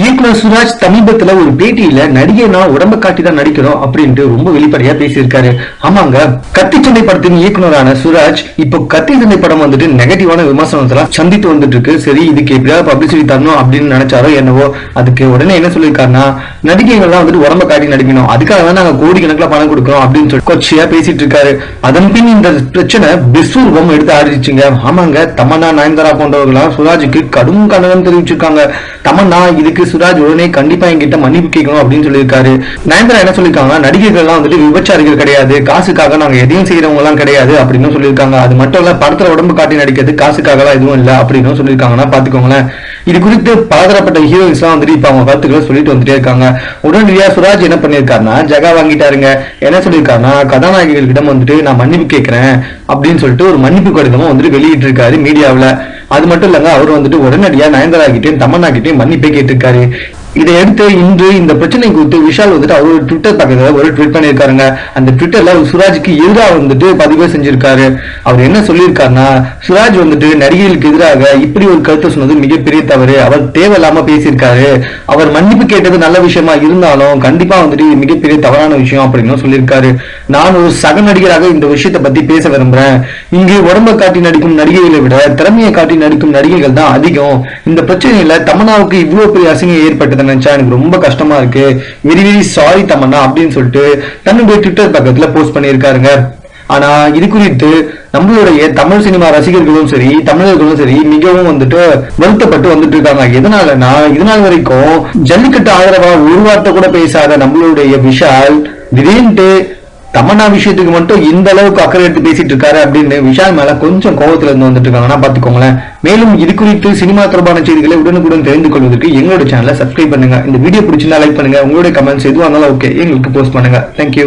இயக்குனர் சுராஜ் சமீபத்துல ஒரு பேட்டியில நடிகை நான் உடம்ப காட்டி தான் நடிக்கிறோம் அப்படின்ட்டு ரொம்ப வெளிப்படையா பேசியிருக்காரு. ஆமாங்க கத்தி சண்டை படத்தின் இயக்குனரான சுராஜ் இப்போ கத்தி சண்டை படம் வந்துட்டு நெகட்டிவான விமர்சனத்தெல்லாம் சந்தித்து வந்துட்டு இருக்கு சரி இதுக்கு எப்படியாவது பப்ளிசிட்டி தரணும் அப்படின்னு நினைச்சாரோ என்னவோ அதுக்கு உடனே என்ன சொல்லியிருக்காருன்னா நடிகைகள்லாம் வந்துட்டு உடம்ப காட்டி நடிக்கணும். அதுக்காக தான் நாங்க கோடிக்கணக்கில் பணம் கொடுக்கணும் அப்படின்னு சொல்லி கொச்சியா பேசிட்டு இருக்காரு அதன் பின் இந்த பிரச்சனை விஸ்வரூபம் எடுத்து ஆடிச்சுங்க ஆமாங்க தமன்னா நயன்தாரா போன்றவர்களாம் சுராஜுக்கு கடும் கண்டனம் தெரிவிச்சிருக்காங்க. தமன்னா இதுக்கு சுராஜ் உடனே கண்டிப்பா என்கிட்ட மன்னிப்பு கேட்கணும் அப்படின்னு சொல்லியிருக்காரு. நயன்தாரா என்ன சொல்லியிருக்காங்க எல்லாம் வந்துட்டு விபச்சாரிகள் கிடையாது காசுக்காக நாங்க எதையும் செய்யறவங்க எல்லாம் கிடையாது அப்படின்னு சொல்லியிருக்காங்க. அது மட்டும் இல்ல படத்துல உடம்பு காட்டி நடிக்கிறது காசுக்காக எல்லாம் எதுவும் இல்ல அப்படின்னு சொல்லியிருக்காங்கன்னா பாத்துக்கோங்களேன். இது குறித்து பலதரப்பட்ட ஹீரோயின்ஸ் எல்லாம் வந்துட்டு இப்ப அவங்க கருத்துக்களை சொல்லிட்டு வந்துட்டே இருக்காங்க. உடனடியா சுராஜ் என்ன பண்ணியிருக்காருன்னா ஜகா வாங்கிட்டாருங்க. என்ன சொல்லியிருக்காருன்னா கதாநாயகிகள் கிட்ட வந்துட்டு நான் மன்னிப்பு கேட்கிறேன் அப்படின்னு சொல்லிட்டு ஒரு மன்னிப்பு கடிதமும் வந்துட்டு வெளியிட்டு இருக்காரு அது மட்டும் இல்லாம அவர் வந்துட்டு உடனடியா நயன்தாரா கிட்டயும் தமன்னா கிட்டயும் மன்னிப்பே கேட்டிருக்காரு. இதையடுத்து இன்று இந்த பிரச்சனை குறித்து விஷால் வந்துட்டு அவர் ட்விட்டர் பக்கத்தில் ஒரு ட்வீட் பண்ணியிருக்காருங்க. அந்த ட்விட்டர்ல அவர் சுராஜுக்கு எதிராக வந்துட்டு பதிவு செஞ்சிருக்காரு. அவர் என்ன சொல்லியிருக்காருன்னா சுராஜ் வந்துட்டு நடிகைகளுக்கு எதிராக இப்படி ஒரு கருத்தை சொன்னது மிகப்பெரிய தவறு. அவர் தேவையில்லாம பேசியிருக்காரு. அவர் மன்னிப்பு கேட்டது நல்ல விஷயமா இருந்தாலும் கண்டிப்பா வந்துட்டு இது மிகப்பெரிய தவறான விஷயம் அப்படின்னு சொல்லியிருக்காரு. நான் ஒரு சக நடிகராக இந்த விஷயத்தை பத்தி பேச விரும்புறேன். இங்கு உடம்ப காட்டி நடிக்கும் நடிகைகளை விட திறமையை காட்டி நடிக்கும் நடிகைகள் தான் அதிகம். இந்த பிரச்சனையில தமன்னாவுக்கு இவ்வளவு பெரிய அசிங்கம் ஏற்பட்டது நினைச்சா எனக்கு ரொம்ப கஷ்டமா இருக்கு. வெரி வெரி சாரி தமன்னா அப்படின்னு சொல்லிட்டு தன்னுடைய ட்விட்டர் பக்கத்துல போஸ்ட் பண்ணியிருக்காருங்க. ஆனா இது குறித்து நம்மளுடைய தமிழ் சினிமா ரசிகர்களும் சரி தமிழர்களும் சரி மிகவும் வந்துட்டு வருத்தப்பட்டு வந்துட்டு இருக்காங்க. எதனாலனா இதனால் வரைக்கும் ஜல்லிக்கட்டு ஆதரவா ஒரு வார்த்தை கூட பேசாத நம்மளுடைய விஷால் திடீர்னு தமன்னா விஷயத்துக்கு மட்டும் இந்த அளவுக்கு அக்கறை எடுத்து பேசிட்டு இருக்காரு அப்படின்னு விஷால் மேல கொஞ்சம் கோபத்துல இருந்து வந்துட்டு இருக்காங்கன்னா பாத்துக்கோங்களேன் மேலும் இது குறித்து சினிமா தொடர்பான செய்திகளை உடனுக்குடன் தெரிந்து கொள்வதற்கு எங்களோட சேனலை சப்ஸ்கிரைப் பண்ணுங்க. இந்த வீடியோ பிடிச்சிருந்தா லைக் பண்ணுங்க. உங்களுடைய கமெண்ட்ஸ் எதுவாக இருந்தாலும் ஓகே எங்களுக்கு போஸ்ட் பண்ணுங்க. தேங்க்யூ